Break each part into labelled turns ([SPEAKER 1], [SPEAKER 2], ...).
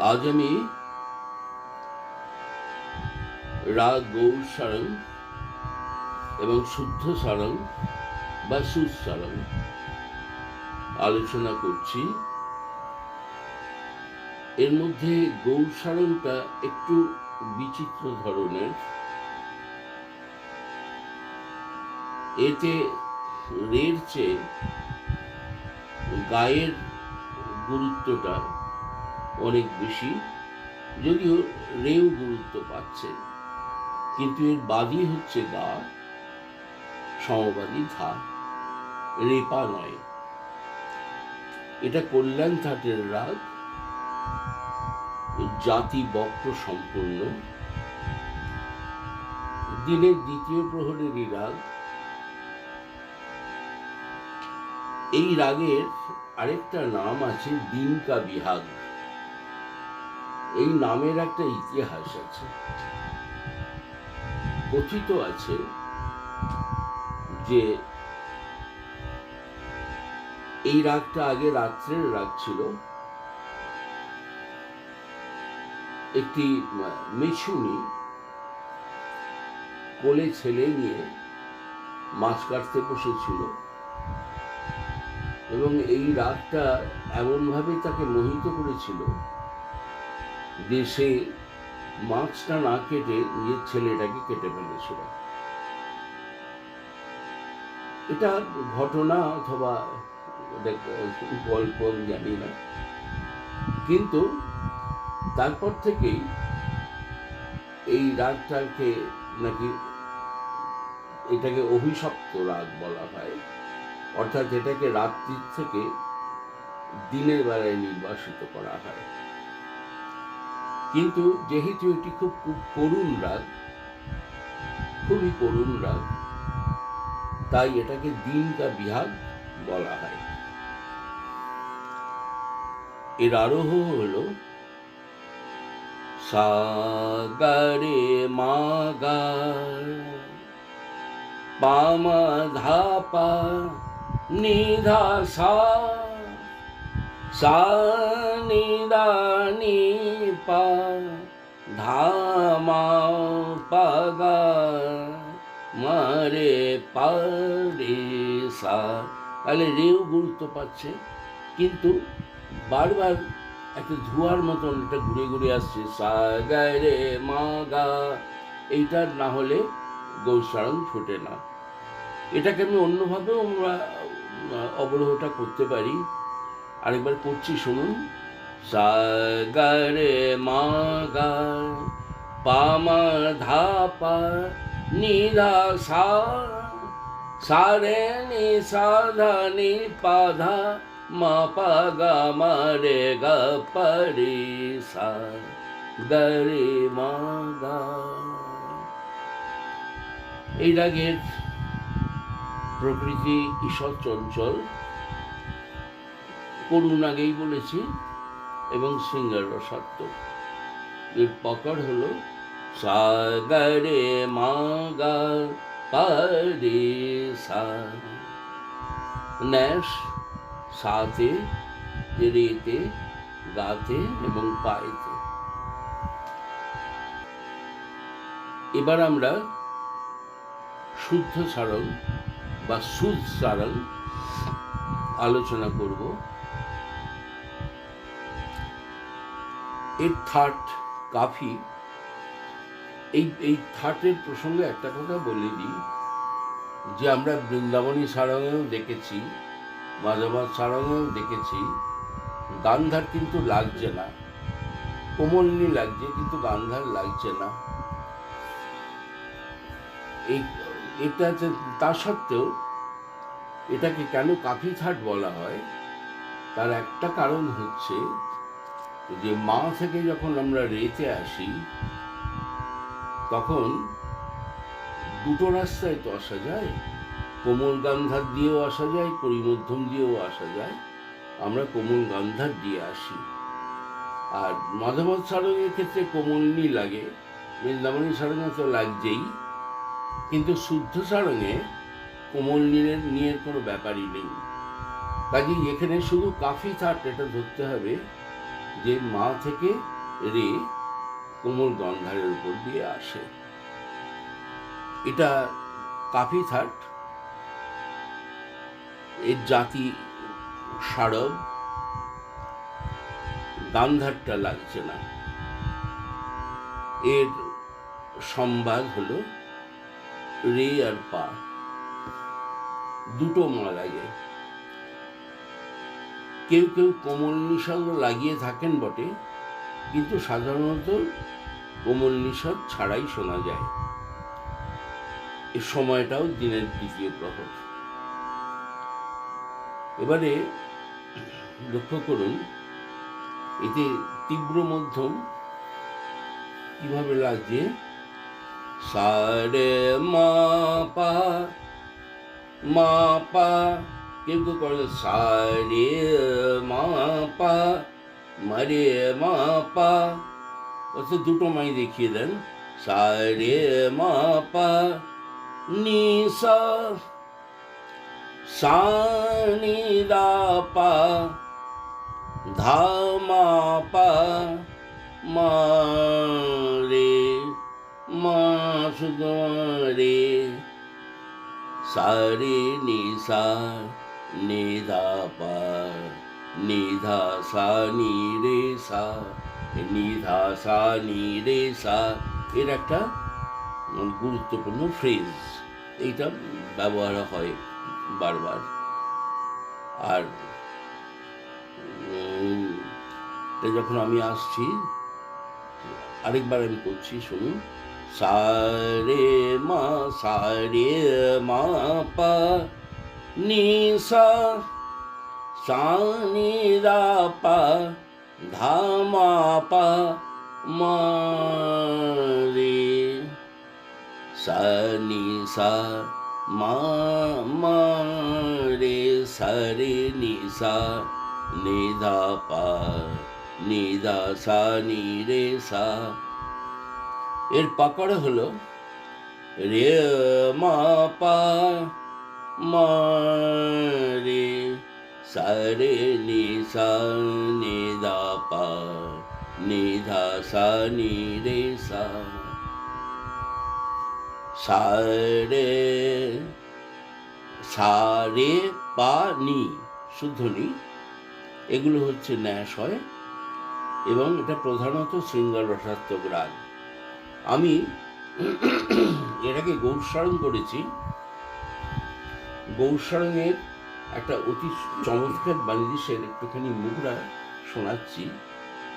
[SPEAKER 1] আজ আমি রাগ, গৌর সারং এবং শুদ্ধ সারং বা সুসারং আলোচনা করছি। এর মধ্যে গৌর সারংটা একটু বিচিত্র ধরনের। এতে রের চেয়ে গায়ের গুরুত্বটা অনেক বেশি। যদিও রেও গুরুত্ব পাচ্ছে। কিন্তু এর বাদী হচ্ছে গা। সমবাদী ধা রেপা নয়। এটা কল্যাণ থাটের রাগ। জাতি বক্র সম্পূর্ণ। দিনের দ্বিতীয় প্রহরেরই রাগ। এই রাগের আরেকটা নাম আছে দিনকা বিহাগ। এই নামের একটা ইতিহাস আছে। কথিত আছে যে এই রাগটা আগে রাত্রের রাগ ছিল। একটি মিছুনি কোলে ছেলে নিয়ে মাছ কাটতে বসেছিল এবং এই রাগটা এমনভাবে তাকে মোহিত করেছিল সে মাছটা না কেটে নিজের ছেলেটাকে কেটে ফেলেছিল এটা ঘটনা অথবা গল্প, আমি জানি না। কিন্তু তারপর থেকেই এই রাগটাকে নাকি এটাকে অভিশপ্ত রাগ বলা হয়। অর্থাৎ এটাকে রাত্রির থেকে দিনের বেলায় নির্বাসিত করা হয়। কিন্তু যেহেতু এটি খুব খুব করুণ রাগ, খুবই করুণ রাগ, তাই এটাকে দিনকা বিহাগ বলা হয়। এর আরোহ হলো, সাগরে মাগা পামা ধাপা নিধা সা সা নিদা নি পা ধামা পাগা মারে পারে সা। তাহলে রেও গুরুত্ব পাচ্ছে। কিন্তু বারবার একটা ধোঁয়ার মতন এটা ঘুরে ঘুরে আসছে সা গায় রে মা গা এইটার না হলে গৌসারণ ফোটে না। এটাকে আমি অন্যভাবেও আমরা অবরোহটা করতে পারি। আরেকবার পড়ছি, শুনুন। সা গা রে মা গা পা মা ধা নি ধা সা সা রে নি সা ধা নি পা ধা মা পা গা মা রে গা পা রে সা গা রে মা গা এই রাগের প্রকৃতি ঈশ্বর চঞ্চল করুণ আগেই বলেছি, এবং সিঙ্গার রসাত্মক এর পকড় হলো, সাগরে মাগা ন্যাস সাতে রেতে গাতে এবং পায়েতে। এবার আমরা শুদ্ধ সারণ বা সুদ সারণ আলোচনা করব। এর থাট কাফি। এই এই থাটের প্রসঙ্গে একটা কথা বলে দিই, যে আমরা বৃন্দাবনী সারঙ্গেও দেখেছি মাধবাদ সারঙ্গেও দেখেছি, গান্ধার কিন্তু লাগছে না। কোমলনি লাগছে, কিন্তু গান্ধার লাগছে না। এই, এটা তা সত্ত্বেও এটাকে কেন কাফি থাট বলা হয়? তার একটা কারণ হচ্ছে যে মা থেকে যখন আমরা রেতে আসি, তখন দুটো রাস্তায় তো আসা যায়। কোমল গান্ধার দিয়েও আসা যায়, পরিমধ্যম দিয়েও আসা যায়। আমরা কোমল গান্ধার দিয়ে আসি। আর মাধবত সারঙ্গের ক্ষেত্রে কোমলনি লাগে। বৃন্দাবনী সারঙ্গে তো লাগছেই। কিন্তু শুদ্ধ সারঙ্গে কোমল নীলের নিয়ের কোনো ব্যাপারই নেই। কাজেই এখানে শুধু কাফি থাট এটা ধরতে হবে। যে মা থেকে রে কোমল গন্ধারের উপর দিয়ে আসে। এটা কাফি থাট। এর জাতি সারব। গান্ধারটা লাগছে না। এর সম্বাদ হলো রে আর পা। দুটো মা লাগে কেউ কেউ কোমল নিষাদ লাগিয়ে থাকেন বটে, কিন্তু সাধারণত কোমল নিষাদ ছাড়াই শোনা যায়। এ সময়টাও দিনের দ্বিতীয় প্রহর। এবারে লক্ষ্য করুন, এতে তীব্র মধ্যম কীভাবে লাগছে? সারে মা পা মা পা কেউ কেউ করে সারে মা পা মারে মা পা অর্থাৎ দুটো মাই দেখিয়ে দেন সারে মা পা নি সা সা নি দা পা ধা মা পা মা রে মা শুধু রে সারে নি সা নি ধা পা নি ধা সা নি রে সা নি ধা সা নি রে সা এর একটা গুরুত্বপূর্ণ ফ্রেজ এইটা ব্যবহার হয় বারবার। আর যখন আমি আসছি, আরেকবার আমি করছি শুনুন মা, সারে মা সা সা নি দা পা ধা মা পা মা রে সা মা রে সা রে নি সা নি পা নি ধা সা নি রে সা এর পাকড় হলো রে মা পা মা রে সা রে নি সা নি ধা পা নি ধা সা নি রে সা। সা রে সা পা নি, শুদ্ধ নি, এগুলো হচ্ছে ন্যাস হয় এবং এটা প্রধানত শৃঙ্গার রসাত্মক রাগ আমি এটাকে গৌরসারণ করেছি গৌরসারণের একটা অতি চমৎকার বাণিজ্যের একটুখানি মুখরা শোনাচ্ছি,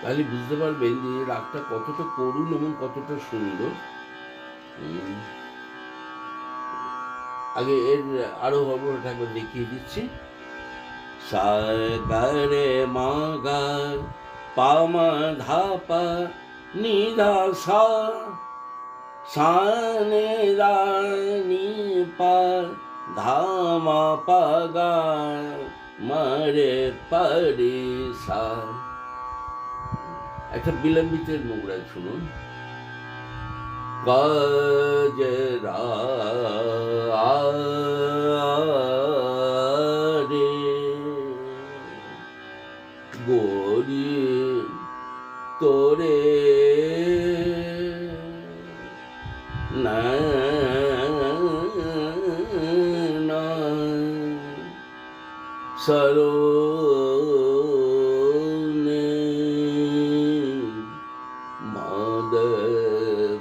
[SPEAKER 1] তাহলে বুঝতে পারবেন যে রাগটা কতটা করুণ এবং কতটা সুন্দর। আগে এর আরও হবটা একবার দেখিয়ে দিচ্ছি। সা গা রে মা গা পা মা ধা পা সা সা দা পা। ধা পাগার মারে পারি একটা বিলম্বিতের মুগড়া শুনুন। গজরা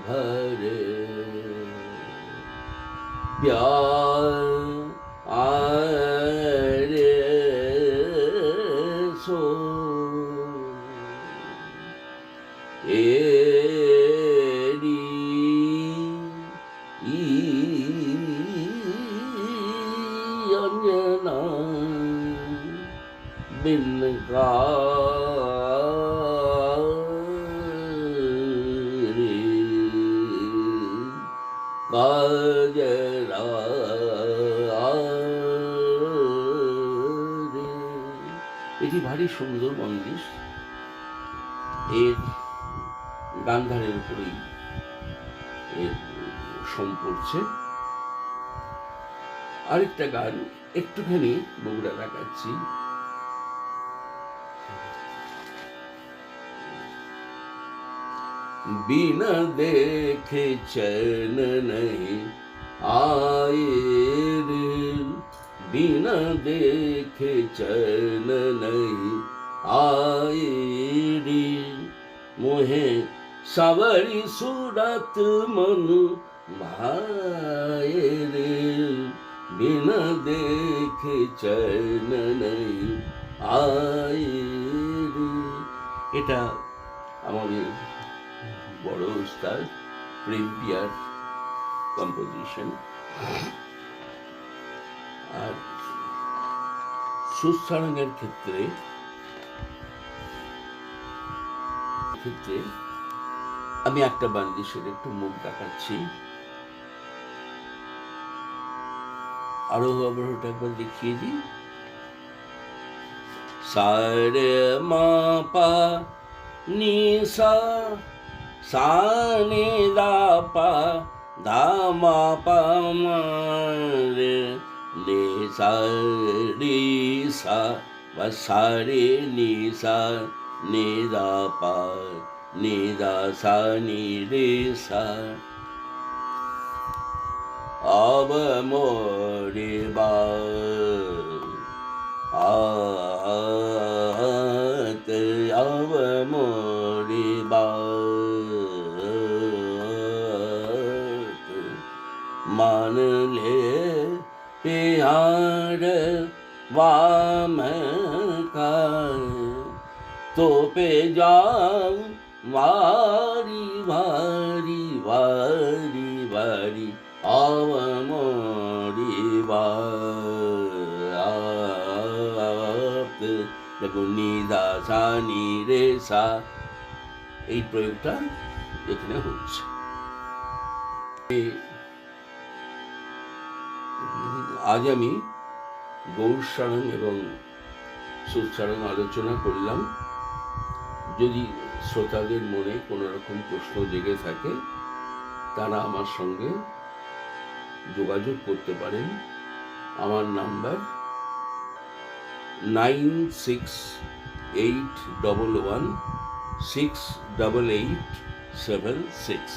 [SPEAKER 1] भर प्यार bình có এটি ভারী সুন্দর মন্দির এর গান্ধারের উপরেই এর সোম পড়ছে আরেকটা গান একটুখানি বগুড়া দেখাচ্ছি बिना देखे चैन नहीं आए रे बिना देखे चैन नहीं आए रे मोहे সাবারি সুরাত মন ভাই রে বিনা দেখে চৈন নেই আয় রে এটা আমাদের বড় উস্তাদ প্রেম পিয়ার কম্পোজিশন সুস্থারণের ক্ষেত্রে ক্ষেত্রে আমি একটা বান্দিশের একটু মুখ দেখাচ্ছি। আরও অবরোহটা একবার দেখিয়ে দিই। সারে মা পা নি সা দা পা ধা মা পা মা রে ले सा रे सा व सा रे नी सा ने दा पा ने दा सा नि रे सा। आव मोरे बा वाम का तो पे जाऊं वारी वारी वारी वारी আব মরিবাত দেখো নিদা সা নি রে সা এই প্রয়োগটা এখানে হচ্ছে এ- আজ আমি গৌরসারণ এবং সুসারণ আলোচনা করলাম। যদি শ্রোতাদের মনে কোনো রকম প্রশ্ন জেগে থাকে, তারা আমার সঙ্গে যোগাযোগ করতে পারেন। আমার number nine six eight double one six double eight seven six.